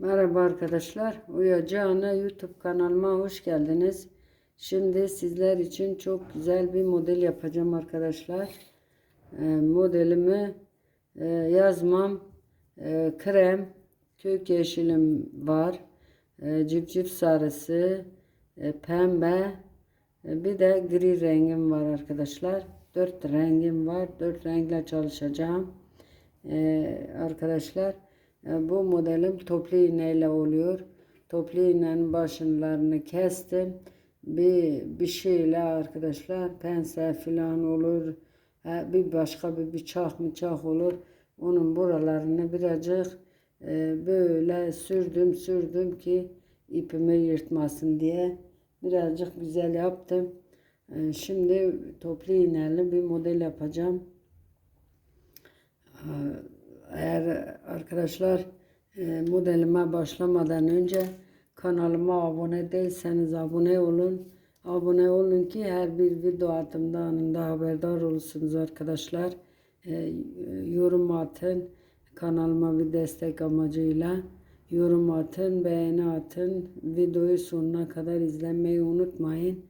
Merhaba arkadaşlar. Uyacağına YouTube kanalıma hoş geldiniz. Şimdi sizler için çok güzel bir model yapacağım arkadaşlar. Ee, modelimi e, yazmam e, krem, kök yeşilim var. E, cipcip sarısı, e, pembe, e, bir de gri rengim var arkadaşlar. Dört rengim var. Dört renkle çalışacağım. Ee, arkadaşlar e, bu modelim toplu iğneyle oluyor. Toplu iğnenin başlarını kestim. Bir, bir şeyle arkadaşlar pense falan olur. Ha, bir başka bir bıçak bıçak olur. Onun buralarını birazcık e, böyle sürdüm sürdüm ki ipimi yırtmasın diye. Birazcık güzel yaptım. E, şimdi toplu iğneli bir model yapacağım. Eğer arkadaşlar e, modelime başlamadan önce kanalıma abone değilseniz abone olun. Abone olun ki her bir video atımda anında haberdar olursunuz arkadaşlar. E, yorum atın kanalıma bir destek amacıyla. Yorum atın, beğeni atın. Videoyu sonuna kadar izlemeyi unutmayın.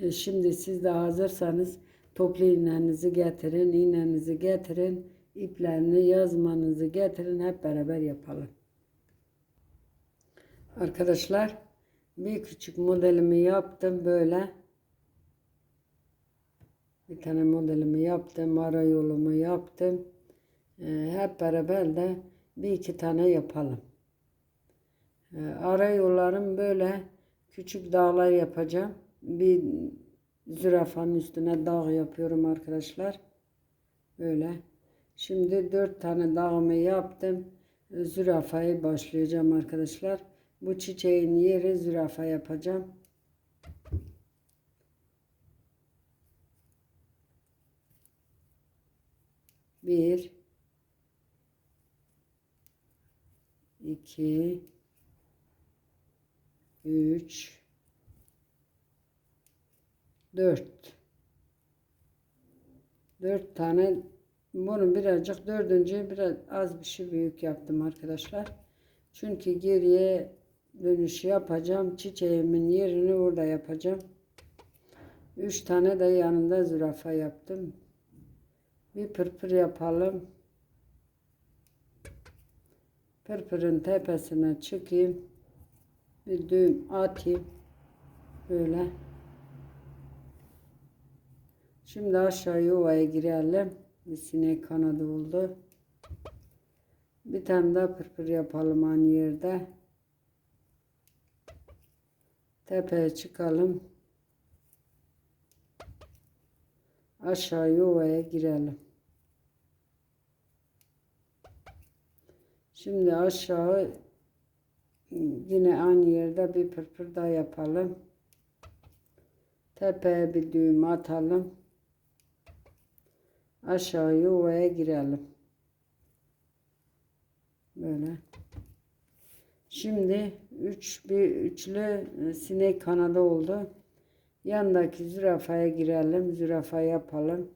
E, şimdi siz de hazırsanız toplu iğnenizi getirin, iğnenizi getirin iplerini yazmanızı getirin hep beraber yapalım. Arkadaşlar bir küçük modelimi yaptım böyle. Bir tane modelimi yaptım. Ara yolumu yaptım. Ee, hep beraber de bir iki tane yapalım. Ee, ara yollarım böyle küçük dağlar yapacağım. Bir zürafanın üstüne dağ yapıyorum arkadaşlar. Böyle. Şimdi dört tane dağımı yaptım. Zürafayı başlayacağım arkadaşlar. Bu çiçeğin yeri zürafa yapacağım. Bir, iki, üç, dört. Dört tane bunu birazcık dördüncü biraz az bir şey büyük yaptım arkadaşlar. Çünkü geriye dönüş yapacağım. Çiçeğimin yerini orada yapacağım. Üç tane de yanında zürafa yaptım. Bir pırpır yapalım. Pırpırın tepesine çıkayım. Bir düğüm atayım. Böyle. Şimdi aşağı yuvaya girelim. Bir sinek kanadı oldu. Bir tane daha pırpır yapalım aynı yerde. Tepeye çıkalım. Aşağı yuvaya girelim. Şimdi aşağı yine aynı yerde bir pırpır daha yapalım. Tepeye bir düğüm atalım aşağı yuvaya girelim. Böyle. Şimdi üç bir üçlü e, sinek kanadı oldu. Yandaki zürafaya girelim. Zürafa yapalım.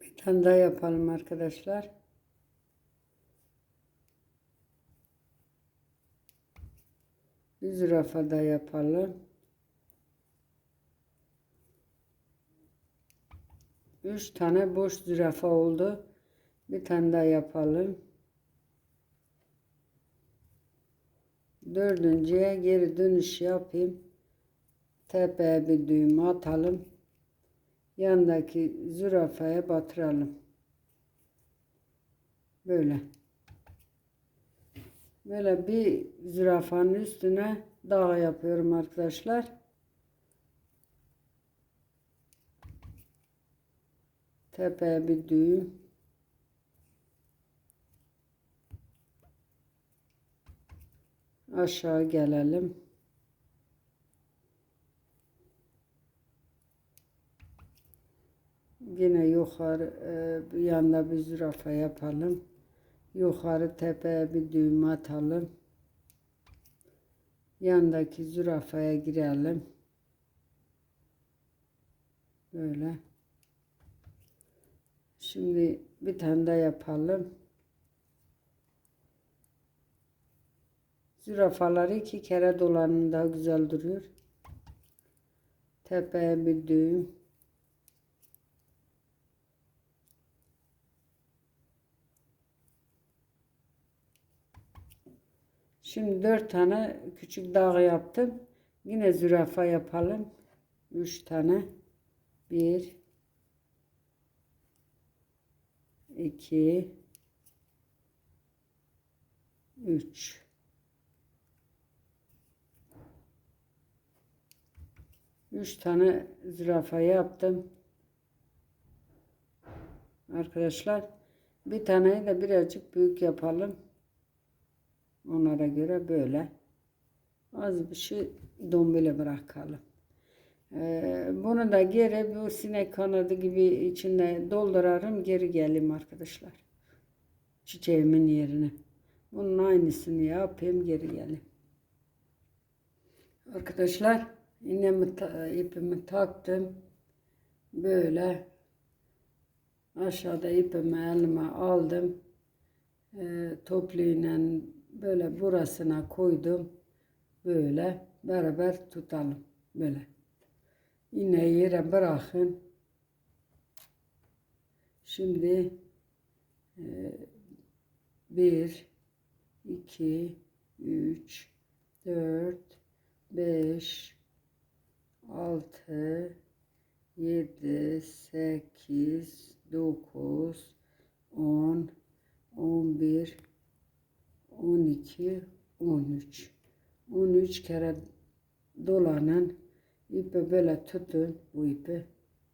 Bir tane daha yapalım arkadaşlar. Zürafa da yapalım. Üç tane boş zürafa oldu. Bir tane daha yapalım. Dördüncüye geri dönüş yapayım. Tepeye bir düğüm atalım. Yandaki zürafaya batıralım. Böyle. Böyle bir zürafanın üstüne dağ yapıyorum arkadaşlar. Tepeye bir düğüm. Aşağı gelelim. Yine yukarı e, yanında bir zürafa yapalım. Yukarı tepeye bir düğüm atalım. Yandaki zürafaya girelim. Böyle. Şimdi bir tane daha yapalım. Zürafaları iki kere dolanın daha güzel duruyor. Tepeye bir düğüm. Şimdi dört tane küçük dağ yaptım. Yine zürafa yapalım. Üç tane. Bir. iki, Üç. Üç tane zürafa yaptım. Arkadaşlar bir taneyi de birazcık büyük yapalım. Onlara göre böyle. Az bir şey dombile bırakalım. Ee, bunu da geri bu sinek kanadı gibi içine doldurarım. Geri geleyim arkadaşlar. Çiçeğimin yerine. Bunun aynısını yapayım geri geleyim. Arkadaşlar iğnemi ipimi taktım. Böyle aşağıda ipimi elime aldım. Ee, topliğine böyle burasına koydum. Böyle beraber tutalım. Böyle. İğneyi yere bırakın. Şimdi e, bir, iki, üç, dört, beş, altı, yedi, sekiz, üç kere dolanın. İpi böyle tutun bu ipi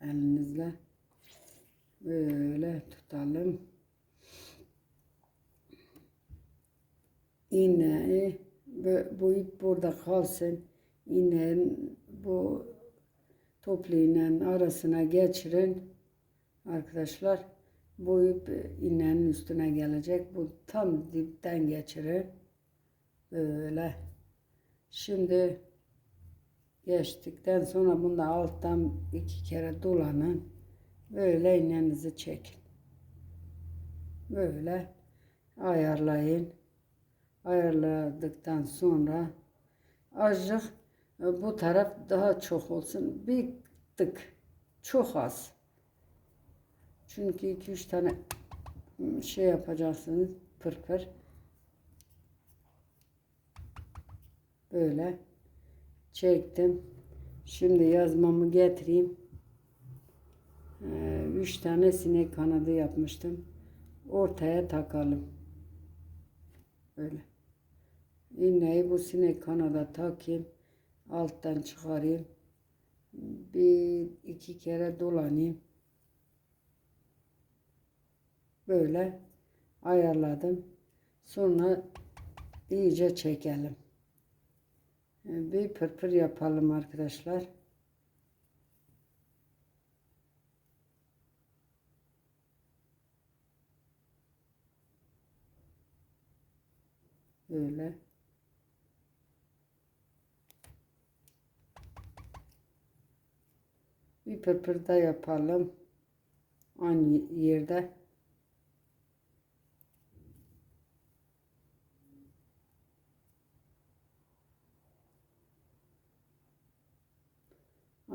elinizle. Böyle tutalım. İğneyi bu, ip burada kalsın. İğnenin bu topliğinin arasına geçirin. Arkadaşlar bu ip iğnenin üstüne gelecek. Bu tam dipten geçirin. Böyle. Şimdi geçtikten sonra bunu alttan iki kere dolanın. Böyle iğnenizi çekin. Böyle ayarlayın. Ayarladıktan sonra azıcık e, bu taraf daha çok olsun. Bir tık çok az. Çünkü iki üç tane şey yapacaksınız pırpır. Böyle çektim. Şimdi yazmamı getireyim. Ee, üç tane sinek kanadı yapmıştım. Ortaya takalım. Böyle. İğneyi bu sinek kanada takayım. Alttan çıkarayım. Bir iki kere dolanayım. Böyle ayarladım. Sonra iyice çekelim. Bir pırpır yapalım arkadaşlar. Böyle. Bir pırpır da yapalım. Aynı yerde.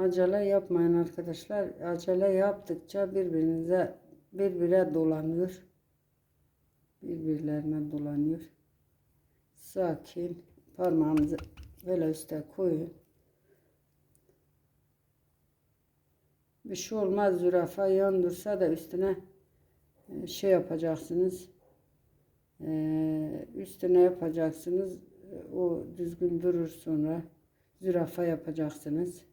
Acele yapmayın arkadaşlar. Acele yaptıkça birbirinize birbire dolanıyor. Birbirlerine dolanıyor. Sakin. Parmağınızı böyle üste koyun. Bir şey olmaz zürafa yan dursa da üstüne e, şey yapacaksınız. E, Üstüne yapacaksınız. E, O düzgün durur sonra. Zürafa yapacaksınız.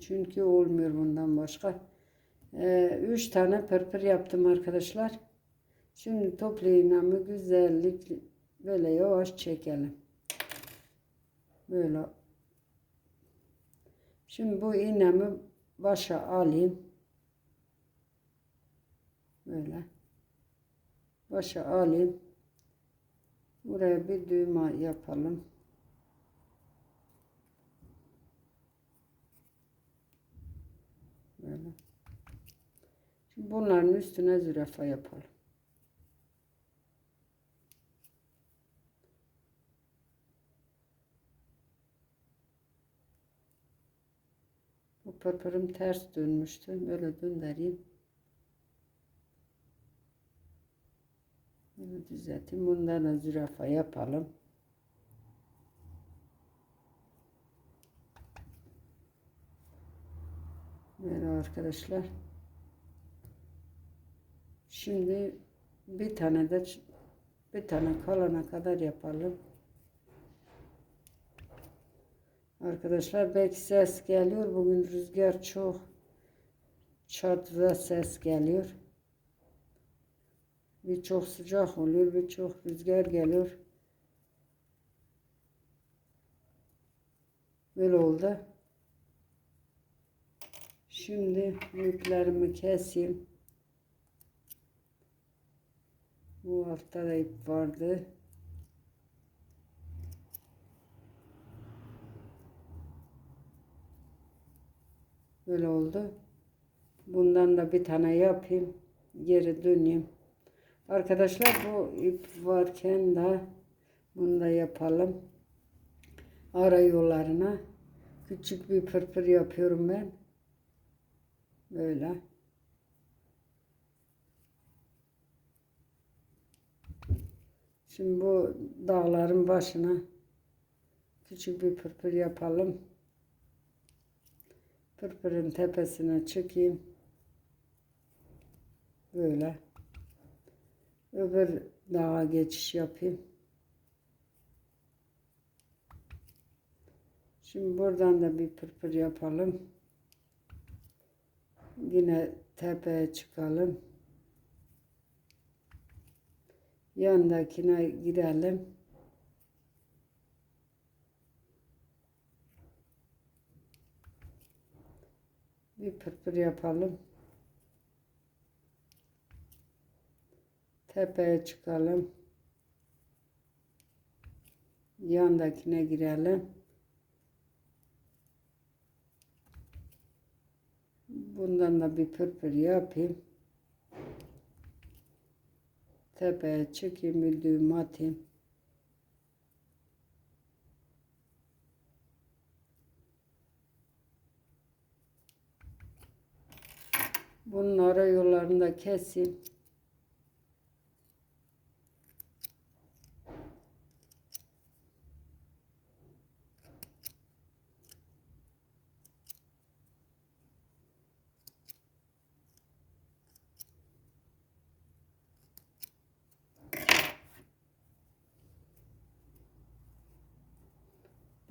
Çünkü olmuyor bundan başka. Ee, üç tane pırpır yaptım arkadaşlar. Şimdi toplu iğnemi güzellikle böyle yavaş çekelim. Böyle. Şimdi bu iğnemi başa alayım. Böyle. Başa alayım. Buraya bir düğme yapalım. Böyle. Şimdi bunların üstüne zürafa yapalım. Bu pırpırım ters dönmüştü. Böyle döndüreyim. Bunu düzelteyim. Bundan da zürafa yapalım. Merhaba arkadaşlar. Şimdi bir tane de bir tane kalana kadar yapalım. Arkadaşlar belki ses geliyor. Bugün rüzgar çok. Çatıda ses geliyor. Bir çok sıcak oluyor, bir çok rüzgar geliyor. Böyle oldu. Şimdi iplerimi keseyim. Bu hafta da ip vardı. Böyle oldu. Bundan da bir tane yapayım. Geri döneyim. Arkadaşlar bu ip varken de bunu da yapalım. Ara yollarına küçük bir pırpır yapıyorum ben. Böyle. Şimdi bu dağların başına küçük bir pırpır yapalım. Pırpırın tepesine çıkayım. Böyle. Öbür dağa geçiş yapayım. Şimdi buradan da bir pırpır yapalım. Yine tepeye çıkalım. Yandakine girelim. Bir pırpır yapalım. Tepeye çıkalım. Yandakine girelim. Bundan da bir pırpır yapayım. Tepeye çıkayım, bir düğüm atayım. Bunun ara yollarını da keseyim.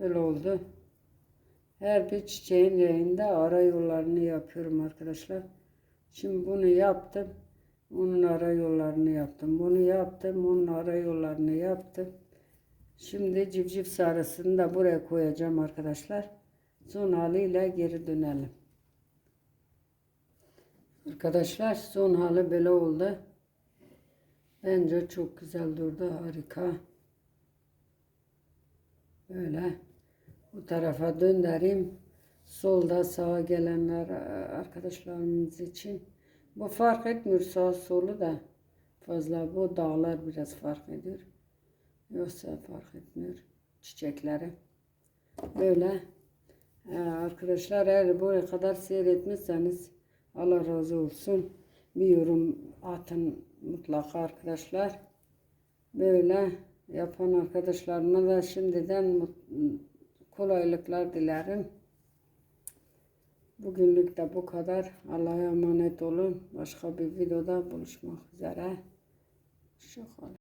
Böyle oldu. Her bir çiçeğin renginde ara yollarını yapıyorum arkadaşlar. Şimdi bunu yaptım. Onun ara yollarını yaptım. Bunu yaptım. Onun ara yollarını yaptım. Şimdi civciv sarısını da buraya koyacağım arkadaşlar. Son haliyle geri dönelim. Arkadaşlar son hali böyle oldu. Bence çok güzel durdu. Harika. Böyle. Bu tarafa döndüreyim. Solda sağa gelenler arkadaşlarımız için. Bu fark etmiyor sağ solu da fazla. Bu dağlar biraz fark ediyor. Yoksa fark etmiyor çiçekleri. Böyle. Ee, arkadaşlar eğer buraya kadar seyretmişseniz Allah razı olsun. Bir yorum atın mutlaka arkadaşlar. Böyle yapan arkadaşlarıma da şimdiden kolaylıklar dilerim. Bugünlük de bu kadar. Allah'a emanet olun. Başka bir videoda buluşmak üzere. Hoşçakalın.